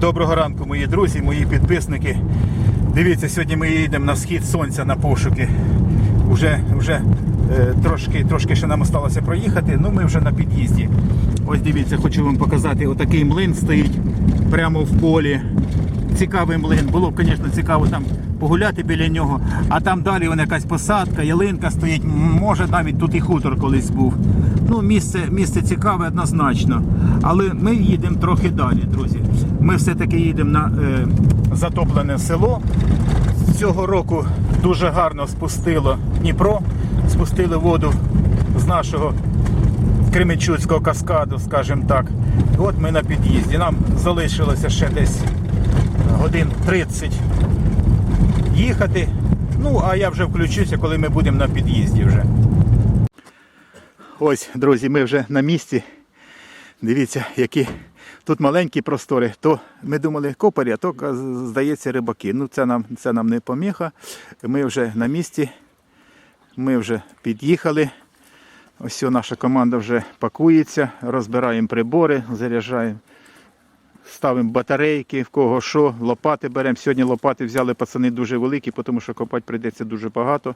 Доброго ранку, мої друзі, мої підписники. Дивіться, сьогодні ми їдемо на схід сонця на пошуки. Уже, вже е, трошки, трошки ще нам залишилося проїхати, ну ми вже на під'їзді. Ось дивіться, хочу вам показати, отакий млин стоїть прямо в полі. Цікавий млин. Було б, звісно, цікаво там погуляти біля нього. А там далі вона якась посадка, ялинка стоїть. Може навіть тут і хутор колись був. Ну, місце, місце цікаве однозначно. Але ми їдемо трохи далі, друзі. Ми все-таки їдемо на е, затоплене село. Цього року дуже гарно спустило Дніпро, спустили воду з нашого Кременчуцького каскаду, скажімо так. От ми на під'їзді. Нам залишилося ще десь годин 30 їхати. Ну, а я вже включуся, коли ми будемо на під'їзді вже. Ось, друзі, ми вже на місці. Дивіться, які тут маленькі простори. То ми думали копарі, а то здається рибаки. Ну, це нам, це нам не поміха. Ми вже на місці. Ми вже під'їхали. Ось наша команда вже пакується, розбираємо прибори, заряджаємо, ставимо батарейки, в кого що, лопати беремо. Сьогодні лопати взяли пацани дуже великі, тому що копати прийдеться дуже багато.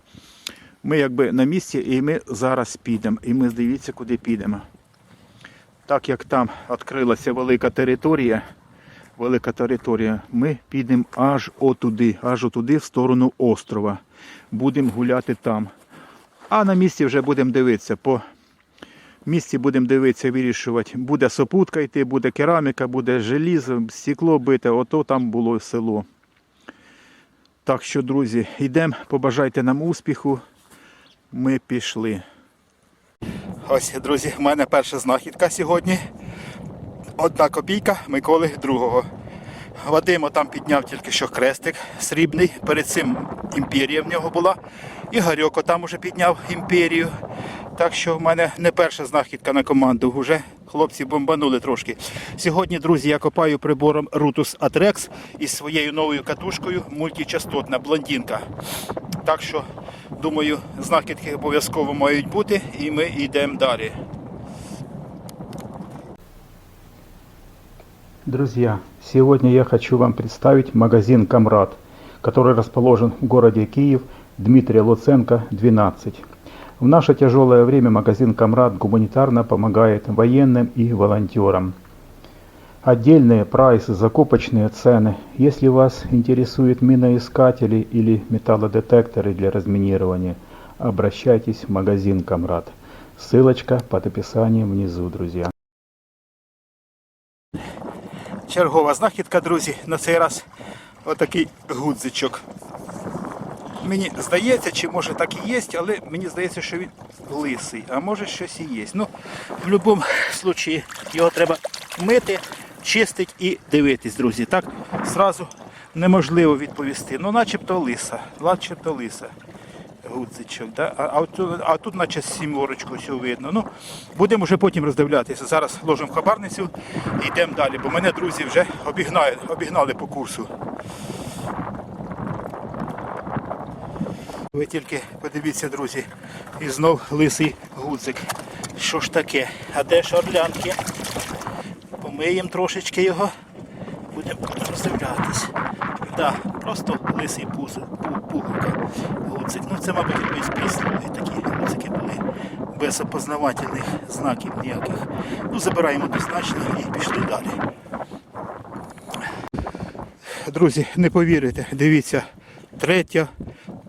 Ми якби на місці і ми зараз підемо. І ми дивіться, куди підемо. Так як там відкрилася велика територія, велика територія, ми підемо аж отуди, аж отуди, в сторону острова. Будемо гуляти там. А на місці вже будемо дивитися. По місці будемо дивитися, вирішувати. Буде сопутка йти, буде кераміка, буде желізо, стекло бите. Ото там було село. Так що, друзі, йдемо, побажайте нам успіху. Ми пішли. Ось, друзі, в мене перша знахідка сьогодні. Одна копійка Миколи II. Вадимо там підняв тільки що хрестик срібний. Перед цим імперія в нього була. І Гарьоко там уже підняв імперію. Так що в мене не перша знахідка на команду. Уже хлопці бомбанули трошки. Сьогодні, друзі, я копаю прибором Rutus Atrex із своєю новою катушкою мультичастотна блондинка. Так що, думаю, знахідки обов'язково мають бути і ми йдемо далі. Друзья, сегодня я хочу вам представить магазин «Камрад», который расположен в городе Киев, Дмитрия Луценко, 12. В наше тяжелое время магазин «Камрад» гуманитарно помогает военным и волонтерам. Отдельные прайсы, закупочные цены. Если вас интересуют миноискатели или металлодетекторы для разминирования, обращайтесь в магазин «Камрад». Ссылочка под описанием внизу, друзья. Чергова знахідка, друзі, на цей раз отакий гудзичок. Мені здається, чи може так і є, але мені здається, що він лисий, а може щось і є. Ну, в будь-якому випадку його треба мити, чистити і дивитись, друзі. Так зразу неможливо відповісти. Ну, начебто лиса, начебто лиса. Гудзичок, да? а, а, тут, а тут наче сіморочку все видно. Ну, будемо вже потім роздивлятися. Зараз ложимо хабарницю і йдемо далі, бо мене друзі вже обігнали, обігнали по курсу. Ви тільки подивіться, друзі, і знов лисий гудзик. Що ж таке? А де ж орлянки? Помиємо трошечки його. Будемо роздивлятись. Да, просто лисий пуз, пу- пуговка, гудзик. Ну це, мабуть, якоїсь пісні такі гудзики були. Без опознавательних знаків ніяких. Ну, забираємо однозначно і пішли далі. Друзі, не повірите, дивіться, третя,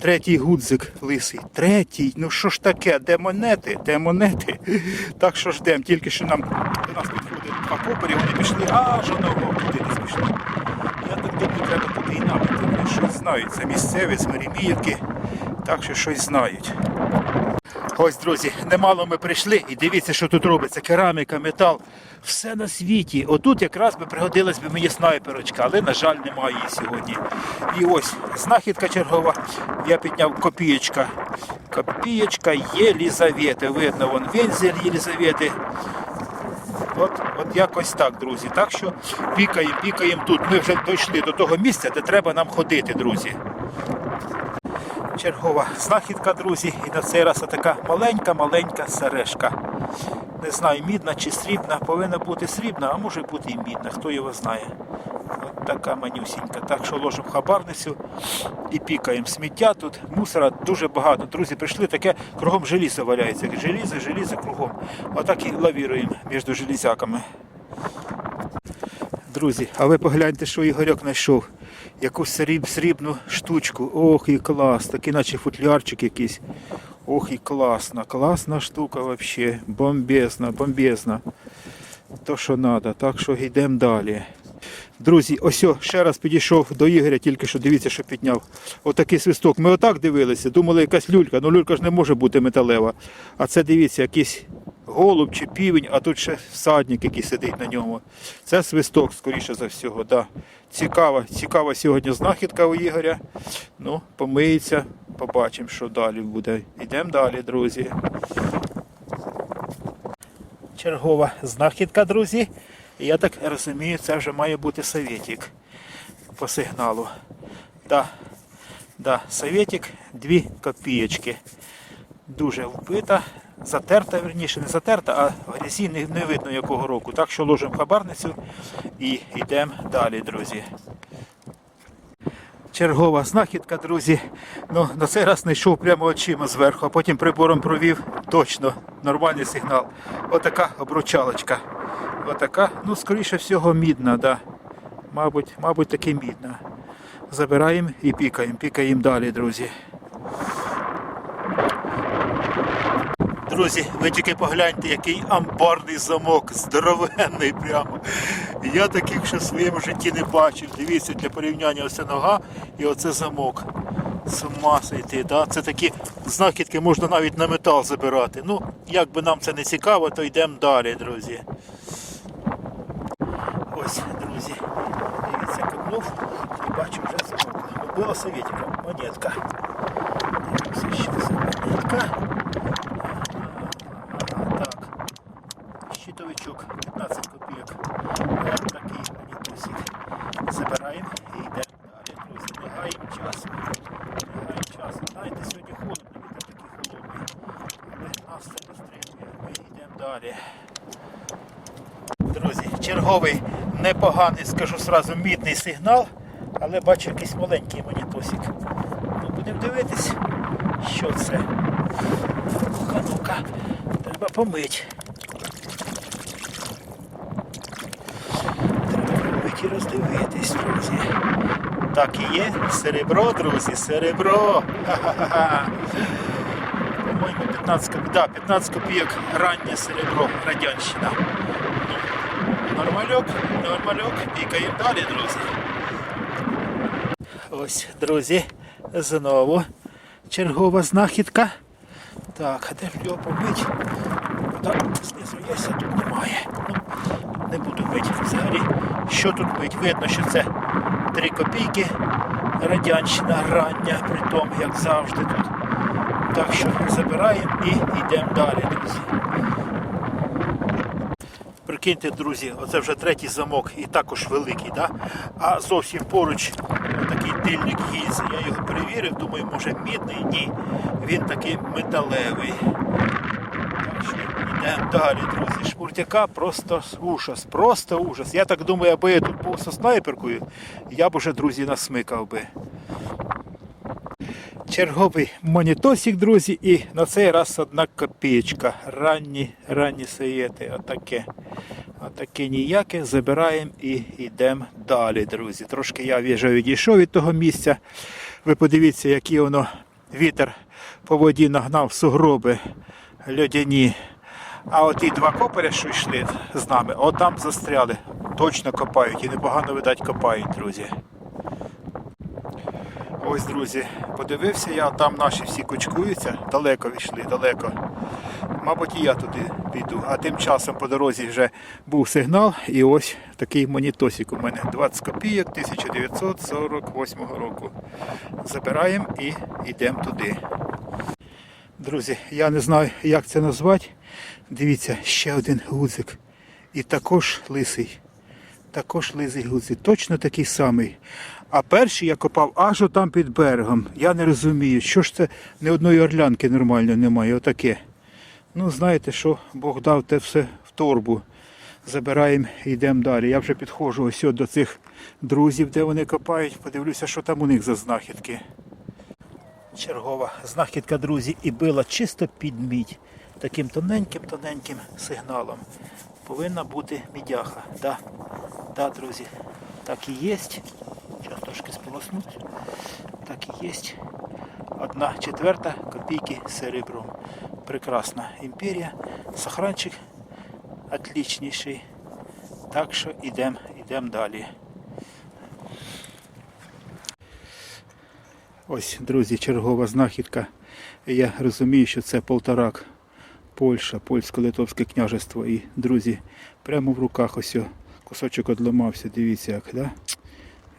третій гудзик лисий. Третій. Ну що ж таке? Де монети? Де монети? Так що ждемо, тільки що нам до нас підходить два копері, вони пішли аж одного туди не пішли. Я так думаю, треба туди і нам. Вони щось знають. Це місцеві з Маріміївки, так що щось знають. Ось, друзі, немало ми прийшли і дивіться, що тут робиться. Кераміка, метал, все на світі. Отут якраз би пригодилась би мені снайперочка, але, на жаль, немає її сьогодні. І ось знахідка чергова. Я підняв копієчка. Копієчка Єлізавети. Видно, вон вензель Єлізавети. От, от якось так, друзі. Так що пікаємо, пікаємо тут. Ми вже дійшли до того місця, де треба нам ходити, друзі. Чергова знахідка, друзі, і на цей раз така маленька-маленька сережка. Не знаю, мідна чи срібна, повинна бути срібна, а може бути і мідна, хто його знає. така манюсінька. Так що ложимо хабарницю і пікаємо. Сміття тут, мусора дуже багато. Друзі, прийшли таке, кругом желізо валяється. Желізо, желізо кругом. Отак і лавіруємо між железяками. Друзі, а ви погляньте, що Ігорьок знайшов. Якусь сріб, срібну штучку. Ох, і клас, такий наче футлярчик якийсь. Ох, і класна, класна штука взагалі. Бомбезна, бомбезна. То, що треба, так що йдемо далі. Друзі, ось ще раз підійшов до Ігоря, тільки що дивіться, що підняв. Отакий свисток. Ми отак дивилися, думали, якась люлька. Ну люлька ж не може бути металева. А це дивіться, якийсь голуб чи півень, а тут ще всадник, який сидить на ньому. Це свисток, скоріше за всього. Да. Цікава, цікава сьогодні знахідка у Ігоря. Ну, помиється, побачимо, що далі буде. Йдемо далі, друзі. Чергова знахідка, друзі. Я так розумію, це вже має бути советик по сигналу. Да, да, советик 2 копієчки. Дуже вбита, затерта, верніше, не затерта, а в грязі не, не видно якого року. Так що ложимо хабарницю і йдемо далі, друзі. Чергова знахідка, друзі. Ну, на цей раз не йшов прямо очима зверху, а потім прибором провів точно нормальний сигнал. Отака обручалочка. Отака, ну, скоріше всього, мідна, да. Мабуть, мабуть, таки мідна. Забираємо і пікаємо. Пікаємо далі, друзі. Друзі, ви тільки погляньте, який амбарний замок, здоровенний прямо. Я таких ще в своєму житті не бачив. Дивіться, для порівняння оце нога і оце замок. З ума сойти, да? Це такі знахідки можна навіть на метал забирати. Ну, як би нам це не цікаво, то йдемо далі, друзі. Ось, друзі, дивіться, копнув і бачу вже замок. Було совєтіка, монетка. Дивимося, що це монетка. Так. Щитовичок 15 копійок. Ось такий монітусик. Забираємо і йдемо далі, друзі. Не гаємо часу. Не гаємо часу. Знаєте, сьогодні холодно, вітер такий холодний. Але нас це не стримує. Ми йдемо далі. Друзі, черговий непоганий, скажу сразу, мідний сигнал, але бачу якийсь маленький монітосик. Ну, будемо дивитись, що це. Ну-ка, ну-ка, треба помить. Треба помить і роздивитись, друзі. Так і є. Серебро, друзі, серебро. Ха-ха-ха. По-моєму, 15 копійок. Да, 15 копійок раннє серебро, радянщина. Нормальок, нормальок, пікаємо далі, друзі. Ось, друзі, знову чергова знахідка. Так, а де ж його побить? Так, знизу є, а тут немає. Ну, не буду бити взагалі. Що тут бить? Видно, що це 3 копійки. Радянщина рання, при тому, як завжди тут. Так що забираємо і йдемо далі, друзі. Прикиньте, друзі, оце вже третій замок і також великий, да? а зовсім поруч такий тильник гільзи. Я його перевірив, думаю, може мідний? Ні. Він такий металевий. Так що йдемо далі, друзі. Шпуртяка просто ужас, просто ужас. Я так думаю, аби я тут був зі снайперкою, я б уже, друзі, насмикав би. Черговий монітосик, друзі, і на цей раз одна копієчка. Ранні, ранні саєти. Отаке. Отаке ніяке. Забираємо і йдемо далі, друзі. Трошки я вже відійшов від того місця. Ви подивіться, який воно вітер по воді нагнав сугроби льодяні. А от ті два копаря, що йшли з нами, от там застряли. Точно копають і непогано, видать, копають, друзі. Ось, друзі, подивився я, там наші всі кучкуються, далеко відійшли, далеко. Мабуть, і я туди піду. А тим часом по дорозі вже був сигнал, і ось такий монітосик у мене 20 копійок 1948 року. Забираємо і йдемо туди. Друзі, я не знаю, як це назвати. Дивіться, ще один гудзик. І також лисий. Також лисий гудзик. Точно такий самий. А перший я копав аж там під берегом. Я не розумію, що ж це ні одної орлянки нормально немає. Отаке. Ну, знаєте, що Бог дав те все в торбу. Забираємо і йдемо далі. Я вже підходжу ось до цих друзів, де вони копають. Подивлюся, що там у них за знахідки. Чергова знахідка, друзі, і била чисто під мідь. Таким тоненьким-тоненьким сигналом. Повинна бути мідяха. Да, да, друзі, так і є. Зараз трошки сполоснуть. Так і є. Одна четверта копійки серебром. Прекрасна імперія. Сохранчик отличніший. Так що йдемо йдем далі. Ось, друзі, чергова знахідка. Я розумію, що це полторак. Польща, польсько-литовське княжество. І, друзі, прямо в руках ось кусочок одламався. Дивіться як, да?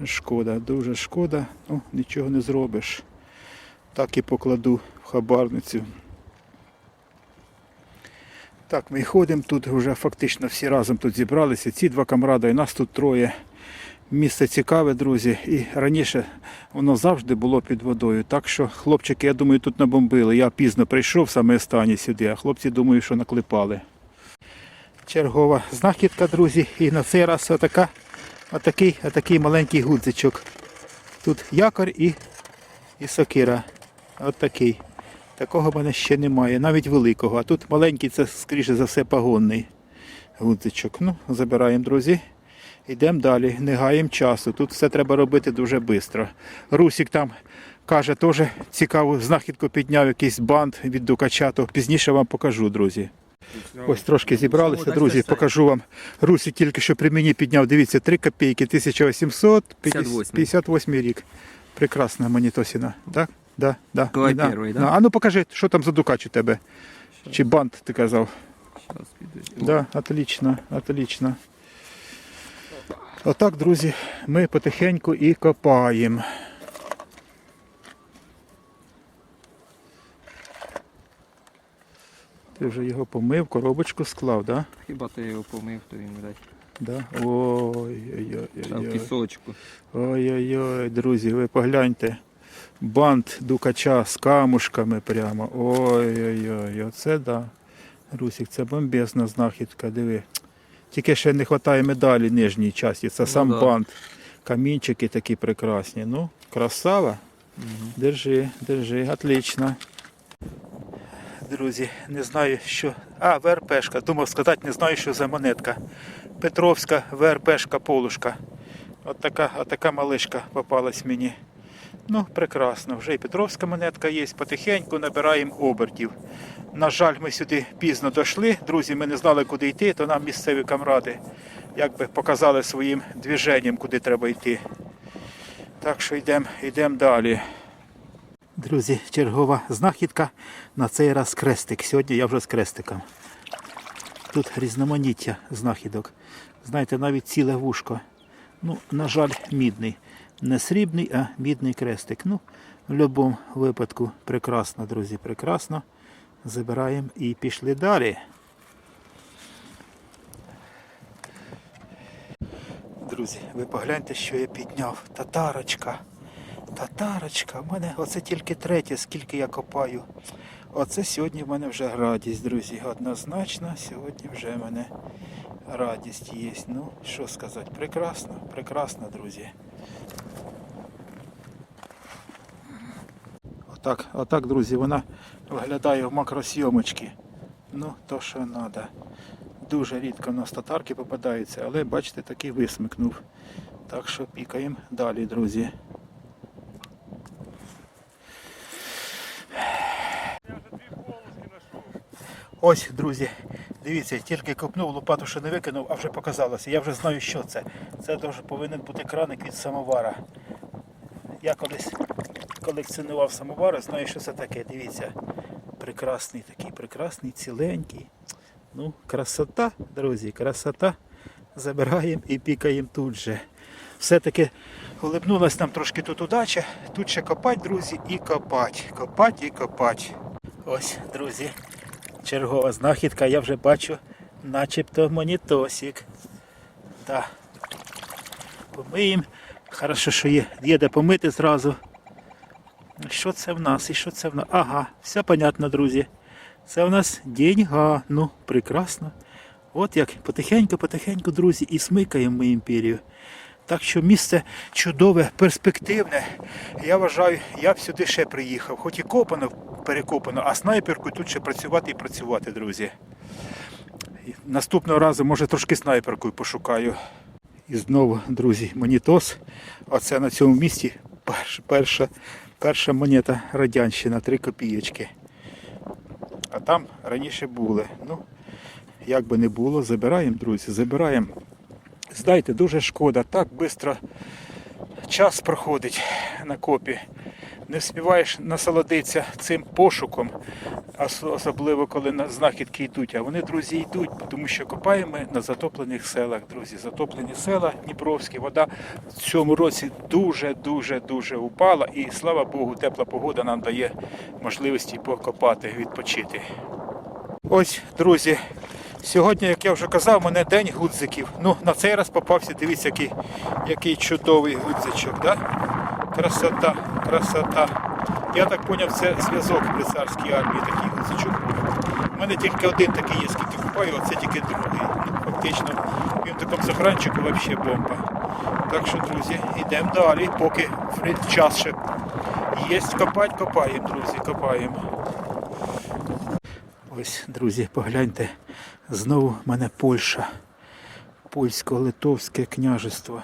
Шкода, дуже шкода. Ну, нічого не зробиш. Так і покладу в хабарницю. Так, ми ходимо тут вже фактично всі разом тут зібралися. Ці два камради, і нас тут троє. Місце цікаве, друзі. І раніше воно завжди було під водою. Так що хлопчики, я думаю, тут набомбили. Я пізно прийшов саме останній сюди, а хлопці думаю, що наклепали. Чергова знахідка, друзі. І на цей раз отака, отакий, отакий маленький гудзичок. Тут якор і, і сокира. От такий. Такого в мене ще немає, навіть великого. А тут маленький, це скоріше за все пагонний гудзичок. Ну, забираємо, друзі. Йдемо далі, не гаємо часу. Тут все треба робити дуже швидко. Русік там каже, теж цікаву знахідку підняв якийсь банд від дукача, то пізніше вам покажу, друзі. Ось трошки зібралися, друзі, покажу вам. Русік тільки що при мені підняв, дивіться, 3 копійки, 1858 рік. Прекрасна монітосіна, так? Да, да. Давай да. перший, да? А ну покажи, що там за дукач у тебе. Чи банд, ти казав. Щас. Да, отлично, отлично. Отак, друзі, ми потихеньку і копаємо. Ти вже його помив, коробочку склав, да? Хіба ти його помив, то він видать. Да? Ой-ой-ой. пісочку. Ой-ой-ой, друзі, ви погляньте. Бант дукача з камушками прямо. Ой-ой-ой, оце да. Русик, це бомбезна знахідка, диви. Тільки ще не вистачає медалі нижній часті. Це Ну сам да. бант. Камінчики такі прекрасні. Ну, красава. Держи, держи, отлично. Друзі, не знаю, що. А, ВРПшка. Думав сказати, не знаю, що за монетка. Петровська ВРПшка полушка. От така, от така малишка попалась мені. Ну, прекрасно. Вже і Петровська монетка є. Потихеньку набираємо обертів. На жаль, ми сюди пізно дійшли. Друзі, ми не знали, куди йти, то нам місцеві камради якби показали своїм движенням, куди треба йти. Так що йдемо йдем далі. Друзі, чергова знахідка. На цей раз крестик. Сьогодні я вже з крестиком. Тут різноманіття знахідок. Знаєте, навіть ціле вушко. Ну, на жаль, мідний. Не срібний, а мідний крестик. Ну, в будь-якому випадку прекрасно, друзі, прекрасно. Забираємо і пішли далі. Друзі, ви погляньте, що я підняв. Татарочка. Татарочка. У мене оце тільки третє, скільки я копаю. Оце сьогодні в мене вже радість, друзі. Однозначно, сьогодні вже в мене радість є. Ну, що сказати, прекрасно, прекрасно, друзі. Отак, отак, друзі, вона виглядає в макросйомочці. Ну, то що треба. Дуже рідко в нас татарки попадаються, але бачите, такий висмикнув. Так що пікаємо далі, друзі. Ось, друзі, дивіться, тільки копнув, лопату ще не викинув, а вже показалося. Я вже знаю, що це. Це повинен бути краник від самовара. Я колись колекціонував самовари, знаю, що це таке. Дивіться. Прекрасний такий, прекрасний, ціленький. Ну, красота, друзі, красота. Забираємо і пікаємо тут же. Все-таки улибнулась нам трошки тут удача. Тут ще копать, друзі, і копать. Копать і копать. Ось, друзі, чергова знахідка, я вже бачу, начебто монітосик. Так. Помиємо. Хорошо, що є, є де помити зразу. Що це в нас? І що це в нас? Ага, все понятно, друзі. Це в нас деньга. Ну, прекрасно. От як потихеньку, потихеньку, друзі, і смикаємо ми імперію. Так що місце чудове, перспективне. Я вважаю, я б сюди ще приїхав. Хоч і копано, перекопано, а снайперкою тут ще працювати і працювати, друзі. Наступного разу, може, трошки снайперкою пошукаю. І знову, друзі, монітос. Оце на цьому місці перша, перша, перша монета Радянщина, 3 копійочки. А там раніше були. Ну, як би не було, забираємо, друзі, забираємо. Здайте, дуже шкода, так швидко час проходить на копі. Не вспіваєш насолодитися цим пошуком, особливо коли на знахідки йдуть. А вони, друзі, йдуть, тому що копаємо ми на затоплених селах, друзі. Затоплені села Дніпровські, вода в цьому році дуже, дуже, упала. І слава Богу, тепла погода нам дає можливості покопати, відпочити. Ось, друзі, сьогодні, як я вже казав, у мене день гудзиків. Ну, на цей раз попався, дивіться, який, який чудовий гудзичок. Да? Красота, красота. Я так зрозумів, це зв'язок при царській армії, такий гудзичок. У мене тільки один такий є, скільки купаю, а це тільки другий. Фактично, він в такому сохранчику взагалі бомба. Так що, друзі, йдемо далі, поки час ще є. Копати, копаємо, друзі, копаємо. Ось, друзі, погляньте, знову в мене Польща. Польсько-литовське княжество.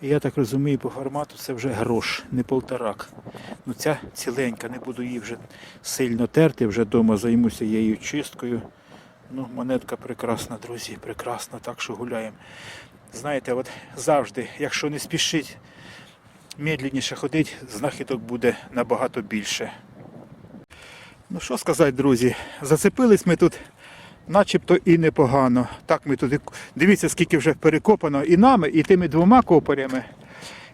Я так розумію, по формату це вже грош, не полторак. Ну ця ціленька, не буду її вже сильно терти, вже вдома займуся її чисткою. Ну, монетка прекрасна, друзі, прекрасна, так що гуляємо. Знаєте, от завжди, якщо не спішить медленніше ходити, знахідок буде набагато більше. Ну що сказати, друзі, зацепились ми тут начебто і непогано. Так ми туди. Дивіться, скільки вже перекопано і нами, і тими двома копарями.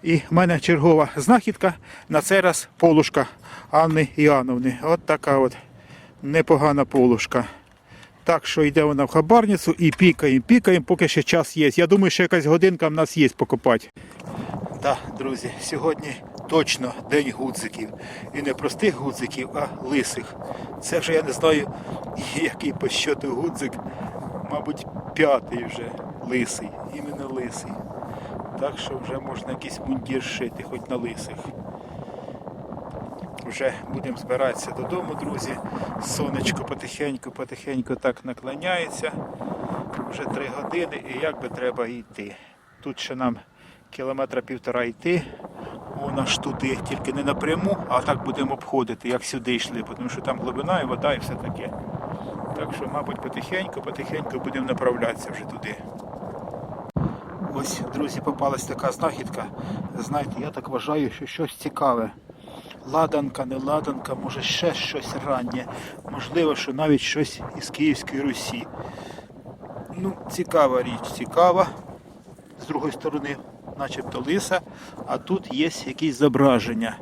І в мене чергова знахідка на цей раз полушка Анни Іоанновни. От така от непогана полушка. Так що йде вона в хабарницю і пікаємо, пікаємо, поки ще час є. Я думаю, що якась годинка в нас є покопати. Так, друзі, сьогодні точно день гудзиків. І не простих гудзиків, а лисих. Це вже я не знаю, який по щоту гудзик. Мабуть, п'ятий вже лисий, іменно лисий. Так що вже можна якийсь мундір шити, хоч на лисих. Вже будемо збиратися додому, друзі. Сонечко потихеньку, потихеньку так наклоняється. Вже три години і як би треба йти. Тут ще нам кілометра півтора йти. Вона аж туди, тільки не напряму, а так будемо обходити, як сюди йшли, тому що там глибина і вода і все таке. Так що, мабуть, потихеньку, потихеньку будемо направлятися вже туди. Ось, друзі, попалась така знахідка. Знаєте, я так вважаю, що щось цікаве. Ладанка, не ладанка, може ще щось раннє. Можливо, що навіть щось із Київської Русі. Ну, цікава річ, цікава. З другої сторони, начебто лиса, а тут є якісь зображення.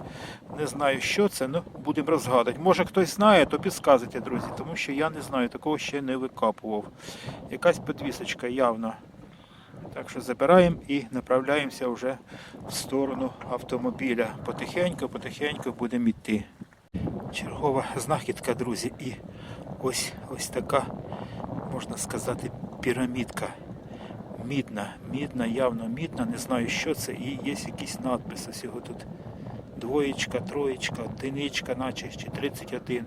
Не знаю, що це, ну будемо розгадувати. Може хтось знає, то підказуйте, друзі, тому що я не знаю, такого ще не викапував. Якась підвісочка явно. Так що забираємо і направляємося вже в сторону автомобіля. Потихеньку, потихеньку будемо йти. Чергова знахідка, друзі, і ось ось така, можна сказати, пірамідка. Мідна, мідна, явно мідна, не знаю, що це, і є якийсь надпис. Ось його тут двоєчка, троєчка, одиничка, наче чи 31.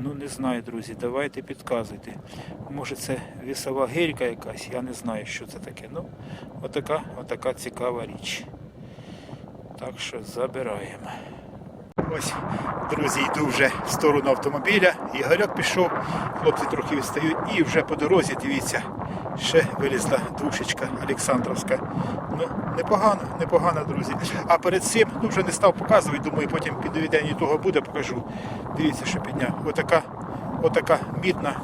Ну не знаю, друзі, давайте підказуйте. Може це вісова гирька якась, я не знаю, що це таке. Ну, отака, отака цікава річ. Так що забираємо. Ось, друзі, йду вже в сторону автомобіля. Ігорьок пішов, хлопці трохи відстають, і вже по дорозі, дивіться, ще вилізла душечка Олександровська. Ну, непогано, непогано, друзі. А перед цим, ну вже не став показувати, думаю, потім під доведення того буде, покажу. Дивіться, що підняв. Отака, отака мідна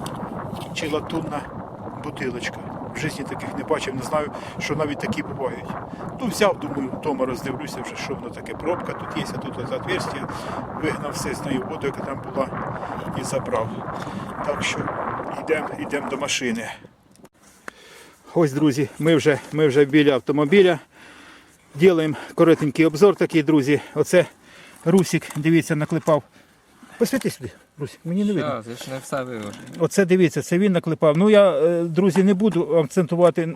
чи латунна бутилочка. В житті таких не бачив, не знаю, що навіть такі бувають. Ну, взяв, думаю, вдома роздивлюся вже, що воно таке. Пробка тут є, а тут ось отверстие. Вигнав все з нею воду, яка там була, і забрав. Так що йдемо йдем до машини. Ось, друзі, ми вже, ми вже біля автомобіля. Ділаємо коротенький обзор такий, друзі. Оце Русик, дивіться, наклепав. Посвяти сюди. Русь, мені не видно. Я ж не все вивожу. Оце дивіться, це він наклепав. Ну я, е, друзі, не буду акцентувати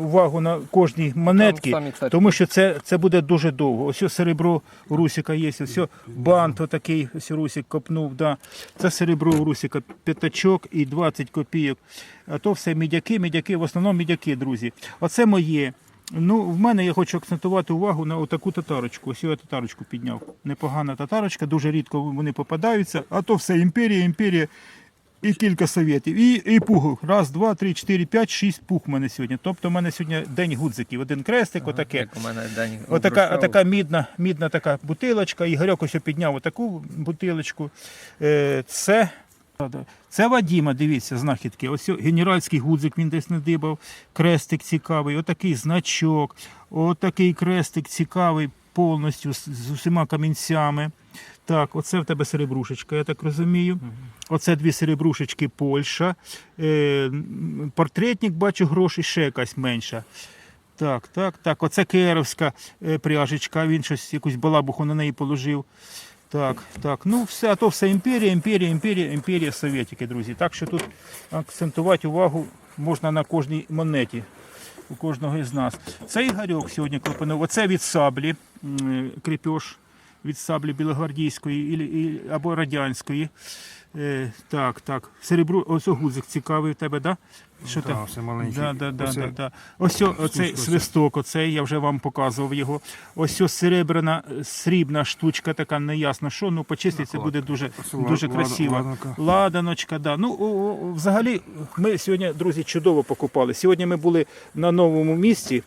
увагу на кожній монетці, тому що це, це буде дуже довго. Ось серебро у Русіка є, ось бант отакий, ось Русик копнув. Да. Це серебро у Русіка п'ятачок і 20 копійок. А то все мідяки, мідяки, в основному мідяки, друзі. Оце моє. Ну, в мене я хочу акцентувати увагу на отаку татарочку. Ось я татарочку підняв. Непогана татарочка, дуже рідко вони попадаються. А то все імперія, імперія і кілька совєтів. І, і пугу. Раз, два, три, чотири, п'ять, шість пух у мене сьогодні. Тобто в мене сьогодні день гудзиків. Один крестик, отаке. Як у мене день Отака, отака мідна, мідна така бутилочка. Ігорьок ось підняв отаку бутилочку. Е, Це, це Вадіма, дивіться, знахідки. Ось генеральський гудзик він десь надибав. Крестик цікавий, отакий значок, отакий крестик цікавий повністю з, усіма камінцями. Так, оце в тебе серебрушечка, я так розумію. Оце дві серебрушечки Польща. Е, портретник, бачу, грошей ще якась менша. Так, так, так. Оце київська е, пряжечка, він щось якусь балабуху на неї положив. Так, так. Ну, все, то все імперія, імперія, імперія, імперія совєтики, друзі. Так що тут акцентувати увагу можна на кожній монеті. У кожного із нас. Це Ігорьок сьогодні клепанув. Оце від саблі, м, від саблі білогвардійської або радянської. Е, так, так. Серебро, ось о, гудзик цікавий в тебе, да? Що там? все маленький. Да, да, да, Оце да, да. Ось о- оцей свисток, оцей, я вже вам показував його. Ось ось серебряна, е, срібна штучка, така неясно що, ну почиститься буде дуже, дуже красиво. ладанка. Ладаночка, да. Ну, о, о, взагалі, ми сьогодні, друзі, чудово покупали. Сьогодні ми були на новому місці.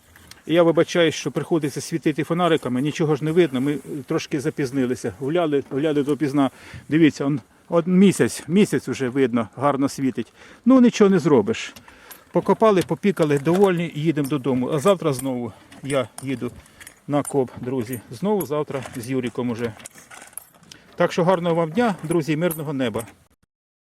Я вибачаюсь, що приходиться світити фонариками, нічого ж не видно. Ми трошки запізнилися. Гуляли, гуляли допізна. Дивіться, он, от місяць, місяць вже видно, гарно світить. Ну нічого не зробиш. Покопали, попікали, довольні, і їдемо додому. А завтра знову я їду на коп, друзі. Знову завтра з Юріком уже. Так що гарного вам дня, друзі, мирного неба.